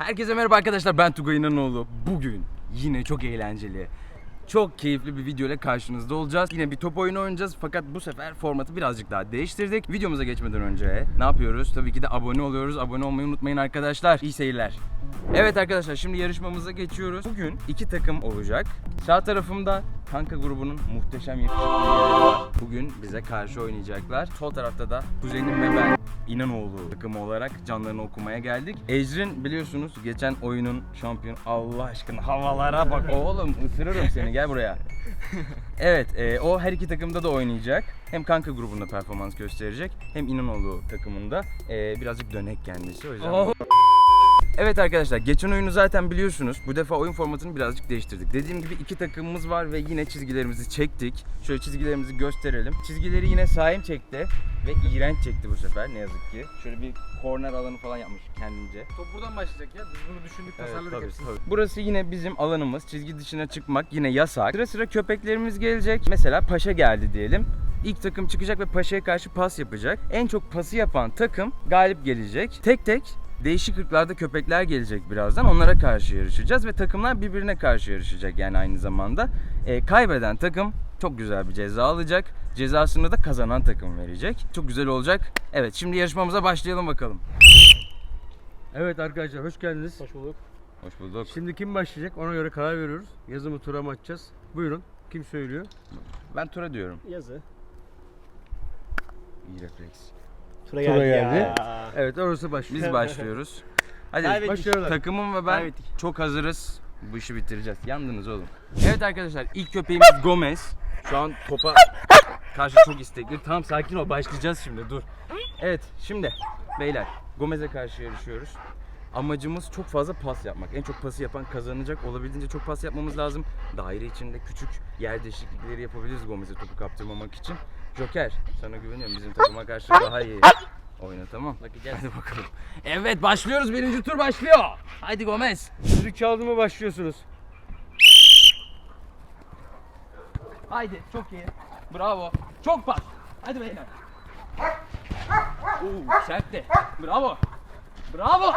Herkese merhaba arkadaşlar ben Tugay İnanoğlu. Bugün yine çok eğlenceli, çok keyifli bir video ile karşınızda olacağız. Yine bir top oyunu oynayacağız fakat bu sefer formatı birazcık daha değiştirdik. Videomuza geçmeden önce ne yapıyoruz? Tabii ki de abone oluyoruz. Abone olmayı unutmayın arkadaşlar. İyi seyirler. Evet arkadaşlar şimdi yarışmamıza geçiyoruz. Bugün iki takım olacak. Sağ tarafımda Kanka grubunun muhteşem yakışıklıları var. Bugün bize karşı oynayacaklar. Sol tarafta da kuzenim ve ben İnanoğlu takımı olarak canlarını okumaya geldik. Ecrin biliyorsunuz geçen oyunun şampiyon. Allah aşkına havalara bak oğlum ısırırım seni gel buraya. Evet e, o her iki takımda da oynayacak. Hem kanka grubunda performans gösterecek hem İnanoğlu takımında. E, birazcık dönek kendisi o yüzden. Evet arkadaşlar geçen oyunu zaten biliyorsunuz. Bu defa oyun formatını birazcık değiştirdik. Dediğim gibi iki takımımız var ve yine çizgilerimizi çektik. Şöyle çizgilerimizi gösterelim. Çizgileri yine Saim çekti ve iğrenç çekti bu sefer ne yazık ki. Şöyle bir korner alanı falan yapmış kendince. Top buradan başlayacak ya. Biz bunu düşündük, Evet, tasarladık tabii, hepsini. tabii. Burası yine bizim alanımız. Çizgi dışına çıkmak yine yasak. Sıra sıra köpeklerimiz gelecek. Mesela Paşa geldi diyelim. İlk takım çıkacak ve Paşa'ya karşı pas yapacak. En çok pası yapan takım galip gelecek. Tek tek değişik ırklarda köpekler gelecek birazdan. Onlara karşı yarışacağız ve takımlar birbirine karşı yarışacak yani aynı zamanda. Ee, kaybeden takım çok güzel bir ceza alacak. Cezasını da kazanan takım verecek. Çok güzel olacak. Evet şimdi yarışmamıza başlayalım bakalım. Evet arkadaşlar hoş geldiniz. Hoş bulduk. Hoş bulduk. Şimdi kim başlayacak ona göre karar veriyoruz. Yazımı tura mı atacağız? Buyurun. Kim söylüyor? Ben Tura diyorum. Yazı. İyi refleks. Tura Tura geldi. geldi. Ya. Evet orası başlıyor. Biz başlıyoruz. Hadi Kaybettik. Başlıyorlar. takımım ve ben Kaybettik. çok hazırız. Bu işi bitireceğiz. Yandınız oğlum. Evet arkadaşlar ilk köpeğimiz Gomez. Şu an topa karşı çok istekli. Tamam sakin ol başlayacağız şimdi dur. Evet şimdi beyler Gomez'e karşı yarışıyoruz. Amacımız çok fazla pas yapmak. En çok pası yapan kazanacak. Olabildiğince çok pas yapmamız lazım. Daire içinde küçük yer değişiklikleri yapabiliriz Gomez'e topu kaptırmamak için. Joker sana güveniyorum. Bizim takıma karşı daha iyi oyna tamam. Bakacağız. Hadi bakalım. Evet başlıyoruz. Birinci tur başlıyor. Haydi Gomez. Düdük çaldı mı başlıyorsunuz. Haydi çok iyi. Bravo. Çok pas. Hadi beyler. Oo, sertti. Bravo. Bravo.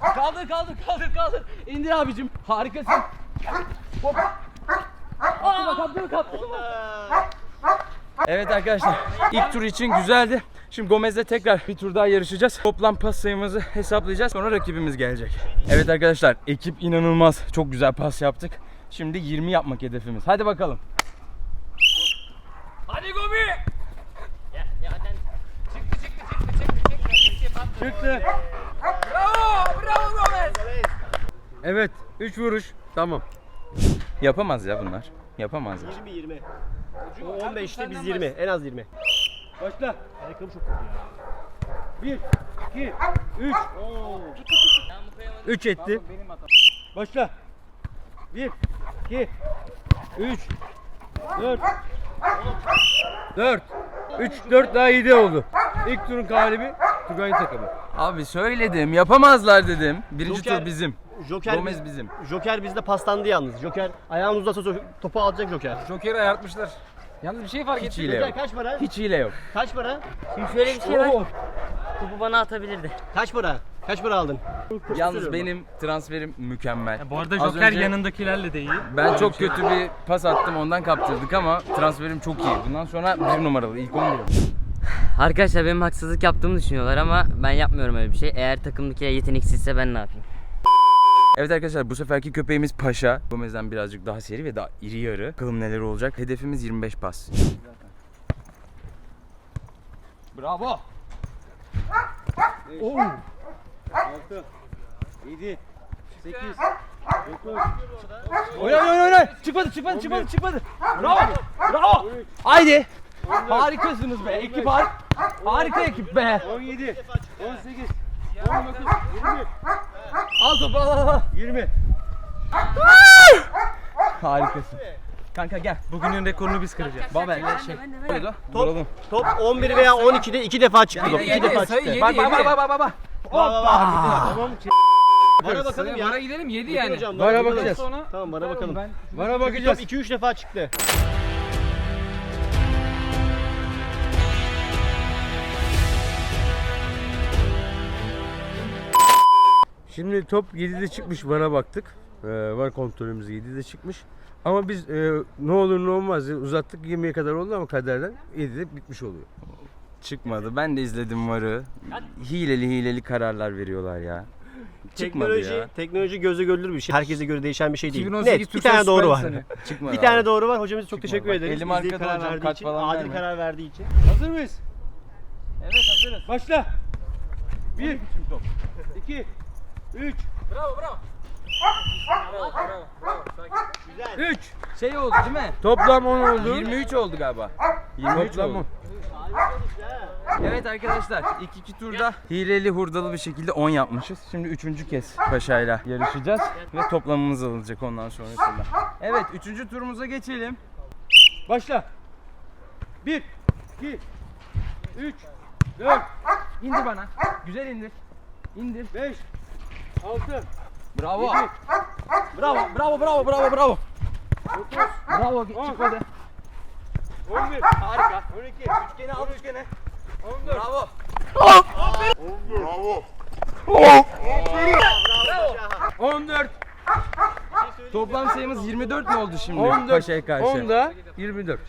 Kaldır kaldır kaldır kaldır. İndir abicim. Harikasın. Hop. Aa, kaptın kaptın. Evet arkadaşlar ilk tur için güzeldi. Şimdi Gomez'le tekrar bir tur daha yarışacağız. Toplam pas sayımızı hesaplayacağız. Sonra rakibimiz gelecek. Evet arkadaşlar ekip inanılmaz. Çok güzel pas yaptık. Şimdi 20 yapmak hedefimiz. Hadi bakalım. Hadi Gomi. Çıktı. Bravo, bravo Gomez. Evet. 3 vuruş. Tamam. Yapamaz ya bunlar. Yapamazlar. 20 20. O 15'te biz 20. En az 20. Başla. Ayakkabı çok kötü ya. 1, 2, 3. 3 etti. Başla. 1, 2, 3, 4, 4, 3, 4 daha 7 oldu. İlk turun galibi Tugay'ın takımı. Abi söyledim yapamazlar dedim. Birinci Joker- tur bizim. Joker Gomez biz- bizim. Joker bizde paslandı yalnız. Joker ayağını uzatsa topu alacak Joker. Joker'i ayartmışlar. Yalnız bir şey fark Hiç ettim. hile Joker yok. kaç para? Hiç hile yok. Kaç para? Şimdi şöyle bir şey var. Topu bana atabilirdi. Kaç para? Kaç para aldın? Yalnız benim transferim mükemmel. Bu arada Az Joker önce yanındakilerle de iyi. Ben çok kötü bir pas attım ondan kaptırdık ama transferim çok iyi. Bundan sonra bir numaralı ilk 11. Arkadaşlar benim haksızlık yaptığımı düşünüyorlar ama ben yapmıyorum öyle bir şey. Eğer takımdakiler yeteneksizse ben ne yapayım? Evet arkadaşlar bu seferki köpeğimiz Paşa. Gomez'den birazcık daha seri ve daha iri yarı. Bakalım neler olacak. Hedefimiz 25 pas. Bravo. 6, 7, 8, 9, Oyna oyna oyna. Çıkmadı çıkmadı çıkmadı çıkmadı. Bravo. Bravo. Haydi. Harikasınız be. Ekip har harika ekip be. 17, 18, 19, 20, Al topu al al al. 20. Harikasın. Kanka gel. Bugünün rekorunu biz kıracağız. Babel şey. Top. Top, top 11 veya 12'de 2 defa çıktı top. 2 defa çıktı. Bak bak bak bak bak bak. Tamam. Vara bakalım ya. Vara gidelim 7 Bakın hocam, bakalım. bakacağız. Tamam bana bakalım. Bana bakacağız. Top 2-3 defa çıktı. Şimdi top 7'de çıkmış bana baktık. Ee, var kontrolümüz 7'de çıkmış. Ama biz e, ne olur ne olmaz diye uzattık 20'ye kadar oldu ama kaderden 7'de bitmiş oluyor. Çıkmadı. Ben de izledim varı. Hileli hileli kararlar veriyorlar ya. Çıkmadı Teknoloji, ya. teknoloji gözle görülür bir şey. Herkese göre değişen bir şey değil. 2018 Net, bir tane doğru var. Çıkmadı Bir tane doğru var. Hocamıza çok Çıkmadı. teşekkür Bak, ederiz. elim arkada karar hocam, verdiği kart için, falan adil verme. karar verdiği için. Hazır mıyız? Evet hazırız. Başla. 1 2 3 Güzel. 3 Şey oldu değil mi? Toplam 10 oldu. 23 oldu galiba. 23 Toplam oldu. 10. Evet arkadaşlar ilk iki turda hileli hurdalı bir şekilde 10 yapmışız. Şimdi üçüncü kez Paşa'yla yarışacağız ve toplamımız alınacak ondan sonrasında. Evet üçüncü turumuza geçelim. Başla. 1 2 3 4 İndir bana. Güzel indir. İndir. 5 6 Bravo. Bravo, bravo, bravo, bravo, bravo. Bravo, çık hadi. 11 Harika. 12 Üçgeni al üçgeni. 14 Bravo. 14 Toplam sayımız 24 mi oldu şimdi 14 Paşa'ya karşı? 10'da 24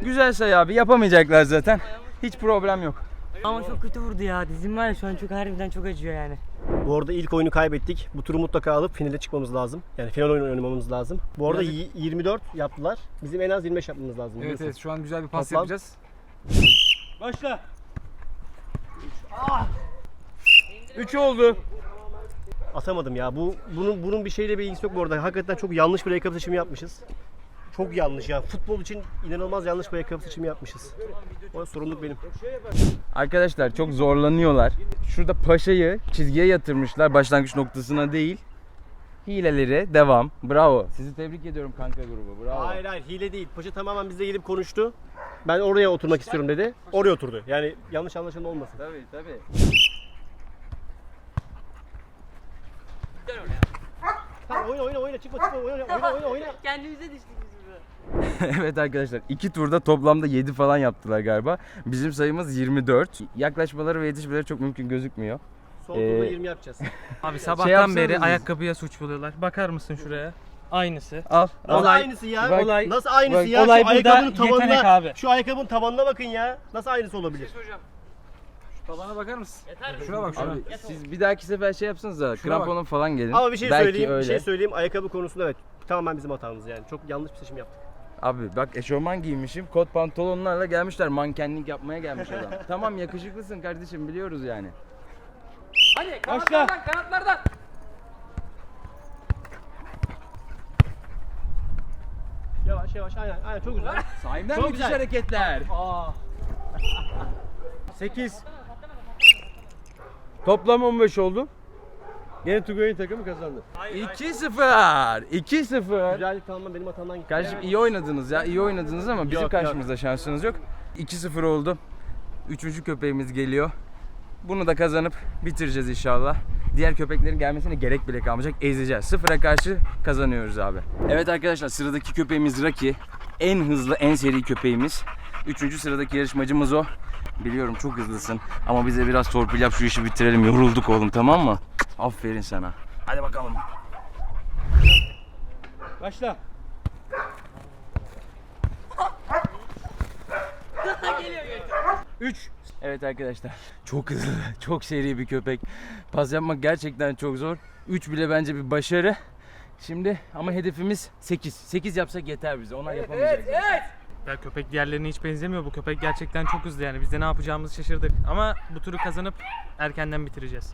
Güzel sayı abi yapamayacaklar zaten. Hiç problem yok. Ama çok kötü vurdu ya. Dizim var ya şu an çok harbiden çok acıyor yani. Bu arada ilk oyunu kaybettik. Bu turu mutlaka alıp finale çıkmamız lazım. Yani final oyunu oynamamız lazım. Bu arada y- 24 yaptılar. Bizim en az 25 yapmamız lazım. Evet biliyorsun. evet şu an güzel bir pas Toplam. yapacağız. Başla 3 oldu Atamadım ya. Bu bunun bunun bir şeyle bir ilgisi yok bu arada. Hakikaten çok yanlış bir ayakkabı seçimi yapmışız. Çok yanlış ya. Futbol için inanılmaz yanlış bir ayakkabı seçimi yapmışız. O sorumluluk benim. Arkadaşlar çok zorlanıyorlar. Şurada Paşa'yı çizgiye yatırmışlar başlangıç noktasına değil. Hileleri devam. Bravo. Sizi tebrik ediyorum kanka grubu. Bravo. Hayır hayır hile değil. Paşa tamamen bizle gelip konuştu. Ben oraya oturmak istiyorum dedi. Oraya oturdu. Yani yanlış anlaşılma olmasın. Tabii tabii. Tamam oyna oyna oyna çıkma çıkma oyna oyna oyna oyna. Kendimize düştük biz burada. evet arkadaşlar iki turda toplamda 7 falan yaptılar galiba. Bizim sayımız 24. Yaklaşmaları ve yetişmeleri çok mümkün gözükmüyor. Son turda Ee, 20 yapacağız. Abi Şey sabahtan yapsanız beri siz. ayakkabıya suç buluyorlar. Bakar mısın şuraya? Aynısı. Al. Nasıl Olay- aynısı ya? Bak- olay- Nasıl aynısı bak- ya? olay şu ayakkabının tabanına, abi. Şu ayakkabının tabanına bakın ya. Nasıl aynısı olabilir? Tabana bakar mısın? Şuna bak şuna. Abi siz bir dahaki sefer şey yapsanız da bak. kramponun falan gelin. Ama bir şey Belki söyleyeyim, öyle. bir şey söyleyeyim. Ayakkabı konusunda evet tamamen bizim hatamız yani. Çok yanlış bir seçim yaptık. Abi bak eşofman giymişim, kot pantolonlarla gelmişler. Mankenlik yapmaya gelmiş adam. tamam yakışıklısın kardeşim biliyoruz yani. Hadi Başla. kanatlardan. Yavaş yavaş aynen aynen çok güzel. Sahimden Çok müthiş güzel. hareketler. Aa. 8 Toplam 15 oldu. Yine Tugay'ın takımı kazandı. 2-0. 2-0. Güzellik tamamen benim hatamdan gitti. Kardeşim iyi oynadınız ya. iyi oynadınız ama bizim Yok, karşımızda şansınız yok. 2-0 oldu. Üçüncü köpeğimiz geliyor. Bunu da kazanıp bitireceğiz inşallah. Diğer köpeklerin gelmesine gerek bile kalmayacak. Ezeceğiz. Sıfıra karşı kazanıyoruz abi. Evet arkadaşlar sıradaki köpeğimiz Raki. En hızlı, en seri köpeğimiz. Üçüncü sıradaki yarışmacımız o. Biliyorum çok hızlısın ama bize biraz torpil yap şu işi bitirelim. Yorulduk oğlum tamam mı? Aferin sana. Hadi bakalım. Başla. Üç. Evet arkadaşlar çok hızlı, çok seri bir köpek. Pas yapmak gerçekten çok zor. 3 bile bence bir başarı. Şimdi ama hedefimiz 8. 8 yapsak yeter bize. Ona yapamayacağız. Ya köpek diğerlerine hiç benzemiyor. Bu köpek gerçekten çok hızlı yani. Biz de ne yapacağımızı şaşırdık. Ama bu turu kazanıp erkenden bitireceğiz.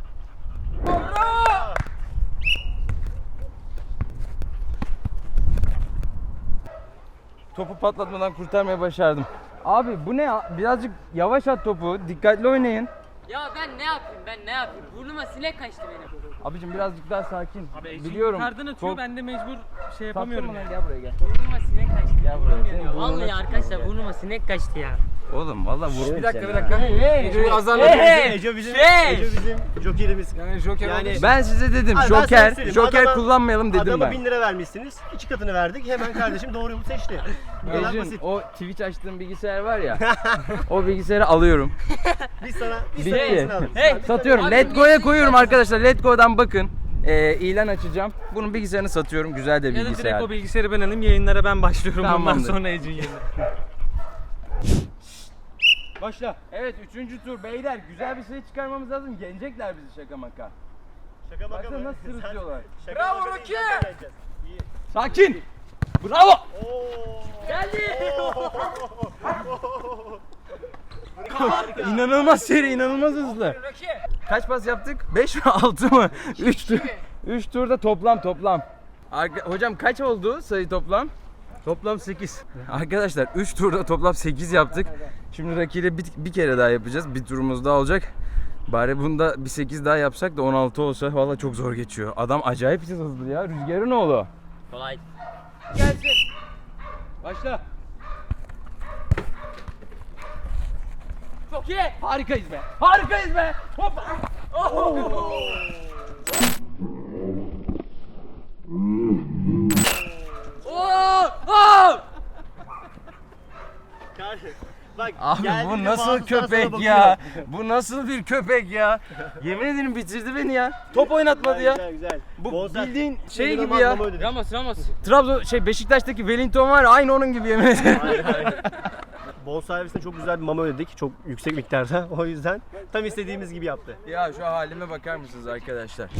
Topu patlatmadan kurtarmayı başardım. Abi bu ne ya? Birazcık yavaş at topu. Dikkatli oynayın. Ya ben ne yapayım ben ne yapayım? Burnuma sinek kaçtı benim. Abicim birazcık daha sakin. Biliyorum. yukarıdan atıyor. Ben de mecbur şey Taktın yapamıyorum. mı lan? yani. Gel buraya gel. Burnuma sinek kaçtı. Gel buraya. Vallahi arkadaşlar burnuma sinek kaçtı ya. Oğlum valla vururum Bir dakika bir dakika. Ece'yi azarladım. Ece bizim, Şey! Ece bizim jokerimiz. Yani Joker Yani- yani... Ben size dedim Abi ben sana Joker, söyleyeyim, Joker adama- kullanmayalım dedim Adama ben. 1000 lira vermişsiniz. iki katını verdik. Hemen kardeşim doğru yolu seçti. Bu kadar Ejin, basit. o Twitch açtığım bilgisayar var ya. o bilgisayarı alıyorum. Biz sana biz Bitti. sana alırız. Hey! Satıyorum. Abi Let bu Go'ya geçtiği koyuyorum arkadaşlar. Let Go'dan bakın. e, ilan açacağım. Bunun bilgisayarını satıyorum. Güzel de Ya da bilgisayar. direkt o bilgisayarı ben alayım yayınlara ben başlıyorum bundan Tamamdır. sonra Ecin yerine. Başla. Evet üçüncü tur beyler güzel bir şey çıkarmamız lazım. Yenecekler bizi şaka maka. Şaka maka Baksana mı? nasıl sırıtıyorlar. şaka Bravo maka? İyi. Sakin. Bravo. Oo. İnanılmaz seri, inanılmaz hızlı. Kaç pas yaptık? 5 mi 6 mı? 3 tur. 3 turda toplam toplam. Arka- hocam kaç oldu sayı toplam? Toplam 8. Arkadaşlar 3 turda toplam 8 yaptık. Şimdi rakiyle bir, bir kere daha yapacağız. Bir turumuz daha olacak. Bari bunda bir 8 daha yapsak da 16 olsa valla çok zor geçiyor. Adam acayip hızlı ya. Rüzgarın oğlu. Kolay. Gelsin. Başla. Çok iyi. Harikayız be. Harikayız be. Hop. Oh. Oh. Bak, Abi bu nasıl bağımsızdan sana köpek bakıyor. ya? Bu nasıl bir köpek ya? Yemin ederim bitirdi beni ya. Top oynatmadı ya. Güzel güzel. Bu Bonser- bildiğin şey İnanılmaz gibi ya. Ramos Ramos. Trabzon şey Beşiktaş'taki Wellington var ya, aynı onun gibi yemin ederim. Hayır, hayır. Bonservisine çok güzel bir mama ödedik. Çok yüksek miktarda. O yüzden tam istediğimiz gibi yaptı. Ya şu halime bakar mısınız arkadaşlar?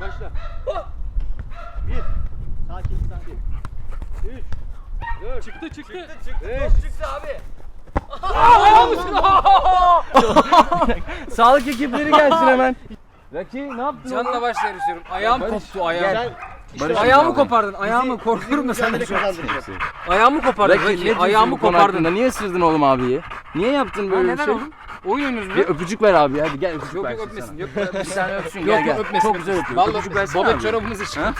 Başla. Bir. Sakin sakin. Üç. Dört. çıktı çıktı. Beş. Çıktı abi. Sağlık ekipleri gelsin hemen. Raki ne yaptın? Canla başla yarışıyorum. Ayağım Barış, koptu ayağım. Sen Barış Ayağımı kopardın. Ayağımı korkuyorum da sen de şu an. Ayağımı kopardın. Raki Raki, ayağımı kopardın. Niye ısırdın oğlum abiyi? Niye yaptın böyle bir şey? oğlum? Oyun oynuyoruz Bir mu? öpücük ver abi hadi gel öpücük Yok versin yok öpmesin. sana. Yok Bir tane öpsün yok gel gel. yok öpmesin. Çok güzel öpüyor. Vallahi Öpücük versene babet abi. çorabımızı çıkar.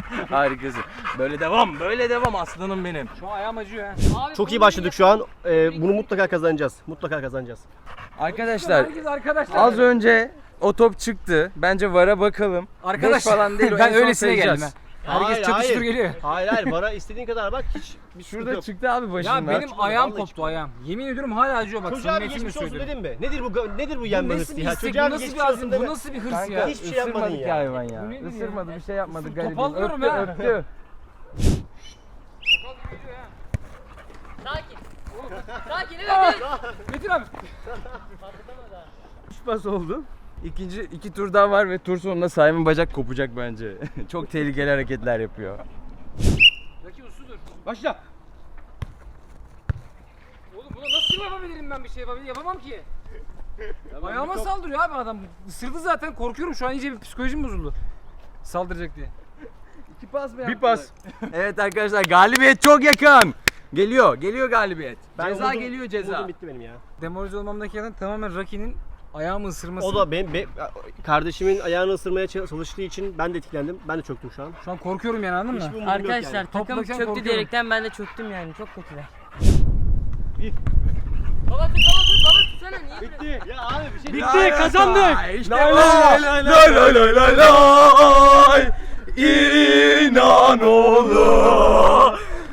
Harikasın. Böyle devam böyle devam aslanım benim. Şu an ayağım acıyor ha. Çok iyi başladık şu an. Ee, bunu mutlaka kazanacağız. Mutlaka kazanacağız. Arkadaşlar Herkes arkadaşlar. az önce o top çıktı. Bence VAR'a bakalım. Arkadaş Beş falan değil o en ben son öylesine sayacağız. geldim ha. Herkes Hayır, çatıştır hayır. geliyor. Hayır hayır bana istediğin kadar bak hiç bir sıkıntı Şurada yok. çıktı abi başından. Ya benim çıkmadı, ayağım vallahi koptu çıkmadı. ayağım. Yemin ediyorum hala acıyor bak. Çocuğa bir samimiyetimle geçmiş olsun söylüyorum. dedim mi? Nedir bu nedir bu Bu yenme nasıl hırsı bir ya? istek, Çocuğa bu bir nasıl geçmiş bir olsun azim, deme. bu nasıl bir hırs Kanka ya? hiçbir şey yapmadın ısırmadık ya. hayvan ya. Bu nedir ya? Isırmadı bir şey yapmadı garibim. Topallıyorum Öptü ha. öptü. Sakin. Sakin evet evet. Metin abi. Üç oldu. İkinci iki tur daha var ve tur sonunda Simon bacak kopacak bence. Çok tehlikeli hareketler yapıyor. Raki usludur. Başla. Oğlum buna nasıl yapabilirim ben bir şey yapabilirim? Yapamam ki. Ayağıma saldırıyor abi adam. Isırdı zaten korkuyorum şu an iyice bir psikolojim bozuldu. Saldıracak diye. İki pas mı Bir pas. evet arkadaşlar galibiyet çok yakın. Geliyor, geliyor galibiyet. ceza umudum- geliyor ceza. umudum bitti benim ya. Demoralize olmamdaki neden tamamen Raki'nin ayağımı ısırması. O da benim, be- kardeşimin ayağını ısırmaya çalıştığı için ben de etkilendim. Ben de çöktüm şu an. Şu an korkuyorum yani anladın Hiçbir mı? umudum yok Arkadaşlar yani. takım Toplarken çöktü korkuyorum. diyerekten ben de çöktüm yani çok kötüler. Bir. Baba tut baba tut baba tutsana niye Bitti. Ya abi bir şey Bitti kazandık. İşte lay lay lay lay lay lay lay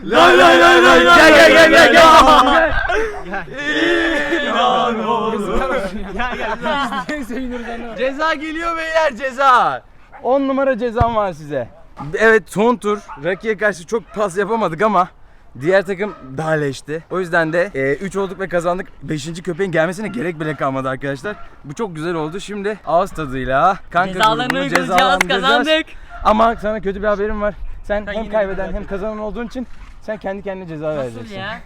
Lay lay lay lay Gel gel gel gel gel İnan olur Gel anne. Ceza geliyor beyler ceza 10 numara cezam var size Evet son tur Rakiye karşı çok pas yapamadık ama Diğer takım daha leşti. O yüzden de 3 olduk ve kazandık. 5. köpeğin gelmesine gerek bile kalmadı arkadaşlar. Bu çok güzel oldu. Şimdi ağız tadıyla kanka Cezalarını uygulayacağız kazandık. Ama sana kötü bir haberim var. Sen hem yine kaybeden hem kazanan olduğun için sen kendi kendine ceza Nasıl vereceksin. ya?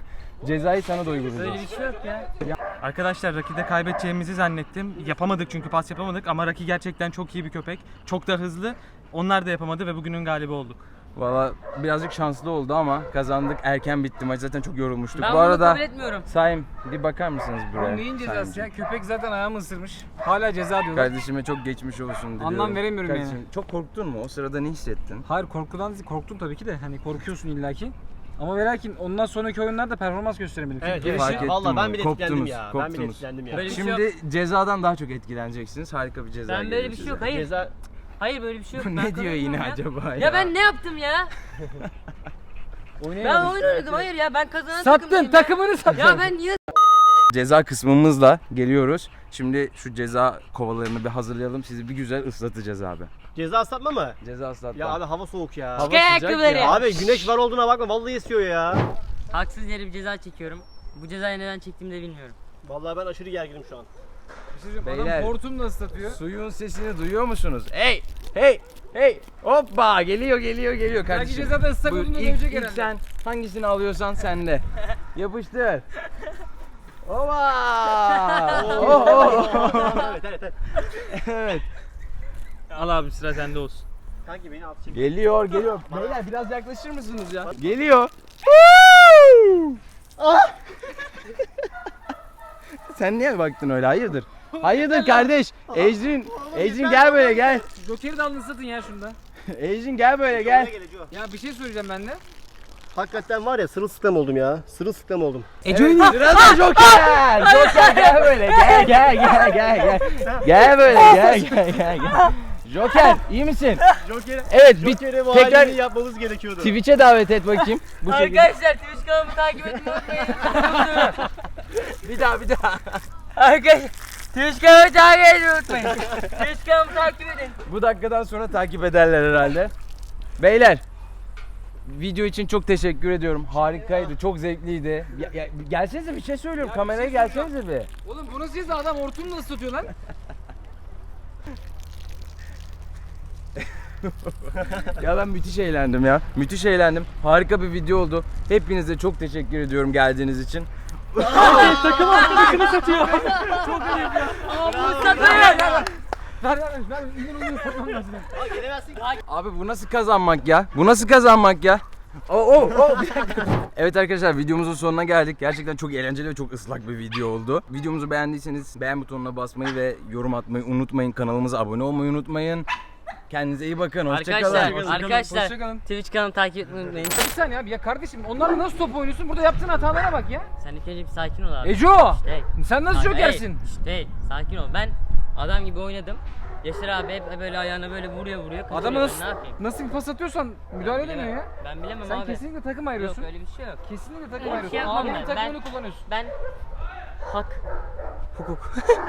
Cezayı sana da Böyle uygulayacağız. bir şey yok ya. Arkadaşlar Raki'de kaybedeceğimizi zannettim. Yapamadık çünkü pas yapamadık ama Raki gerçekten çok iyi bir köpek. Çok da hızlı. Onlar da yapamadı ve bugünün galibi olduk. Valla birazcık şanslı oldu ama kazandık. Erken bitti maç. Zaten çok yorulmuştuk. Ben Bu bunu arada kabul etmiyorum. Saim bir bakar mısınız buraya? Bu neyin cezası Saim'cim? ya? Köpek zaten ayağımı ısırmış. Hala ceza diyorlar. Kardeşime çok geçmiş olsun diliyorum. Anlam veremiyorum yani. Çok korktun mu? O sırada ne hissettin? Hayır korkudan değil, korktum tabii ki de. Hani korkuyorsun illaki. Ama ve lakin ondan sonraki oyunlarda performans gösteremedim. Evet, Çünkü evet. Fark ettim Valla ben onu. bile etkilendim Koptunuz, ya. Ben bile koptunuz. etkilendim ya. Böyle bir şey Şimdi cezadan daha çok etkileneceksiniz. Harika bir ceza Ben geliyor böyle bir şey size. yok hayır. Ceza Hayır böyle bir şey yok. Ben ne diyor yine kazanıyorum acaba ya? Ya ben ne yaptım ya? Ben oynayamadım. oyun oynadım hayır ya ben kazanan Sattın takımdayım ya. takımını sattın. Ya ben niye Ceza kısmımızla geliyoruz. Şimdi şu ceza kovalarını bir hazırlayalım. Sizi bir güzel ıslatacağız abi. Ceza ıslatma mı? Ceza ıslatma. Ya abi hava soğuk ya. Hava Çıkar sıcak ayakkabıları. ya. Abi güneş var olduğuna bakma vallahi esiyor ya. Haksız yere bir ceza çekiyorum. Bu cezayı neden çektiğimi de bilmiyorum. Vallahi ben aşırı gerginim şu an. Beyler. Adam hortumla ıslatıyor. Suyun sesini duyuyor musunuz? Hey! Hey! Hey! Hoppa! Geliyor geliyor geliyor kardeşim. cezada ıslak Buyur, olduğunda ilk- dövecek ilk herhalde. sen hangisini alıyorsan sende. Yapıştır. Ova! evet evet evet. evet. Al abi sıra sende olsun. Kanki beni at şimdi. Geliyor, geliyor. Beyler biraz yaklaşır mısınız ya? Geliyor. Sen niye baktın öyle? Hayırdır? Hayırdır kardeş? Ecrin, Ecrin gel böyle gel. Joker'i de alın ya şunda. Ecrin gel böyle gel. Ya bir şey söyleyeceğim ben de. Hakikaten var ya sırılsıklam oldum ya. Sırılsıklam oldum. Ece Sırada Joker. Joker gel böyle gel gel gel gel gel. Gel böyle gel gel gel gel. Joker iyi misin? Joker'e Evet bir Joker'e bu tekrar yapmamız gerekiyordu. Twitch'e davet et bakayım. Bu şekilde. Arkadaşlar Twitch kanalımı takip etmeyi unutmayın. Bir daha bir daha. Arkadaşlar Twitch kanalımı takip etmeyi unutmayın. Twitch kanalımı takip edin. Bu dakikadan sonra takip ederler herhalde. Beyler Video için çok teşekkür ediyorum. Harikaydı. Çok zevkliydi. Ya, ya, gelsenize bir şey söylüyorum. Ya bir Kameraya şey gelsenize bir. Oğlum bu nasıl ceza adam hortumla ıslatıyor lan. Ya ben müthiş eğlendim ya. Müthiş eğlendim. Harika bir video oldu. Hepinize çok teşekkür ediyorum geldiğiniz için. Ver ver ver. İndir onu ıslatmam lazım. Aa, gelemezsin. Abi bu nasıl kazanmak ya? Bu nasıl kazanmak ya? Oo, oo, oo, bir dakika. evet arkadaşlar videomuzun sonuna geldik. Gerçekten çok eğlenceli ve çok ıslak bir video oldu. Videomuzu beğendiyseniz beğen butonuna basmayı ve yorum atmayı unutmayın. Kanalımıza abone olmayı unutmayın. Kendinize iyi bakın. Hoşçakalın. Arkadaşlar, arkadaşlar Hoşçakalın. Twitch kanalımı takip etmeyi unutmayın. Bir saniye abi ya kardeşim onlarla nasıl top oynuyorsun? Burada yaptığın hatalara bak ya. Sen ilk önce bir sakin ol abi. Ejo! Hey. Sen nasıl Abi, hey, şşt, hey, sakin ol. Ben adam gibi oynadım. Yaşar abi hep böyle ayağına böyle vuruyor vuruyor. kaçırıyor. Adama Ben nasıl, Ne yapayım? nasıl bir pas atıyorsan müdahale edemiyor ya. Ben bilemem Sen abi. kesinlikle takım Yok ayırıyorsun. öyle bir şey yok. Kesinlikle takım Öyle bir ayırıyorsun. şey yapmam Abinin ben. takımını Ben- kullanıyorsun. Ben hak, hukuk.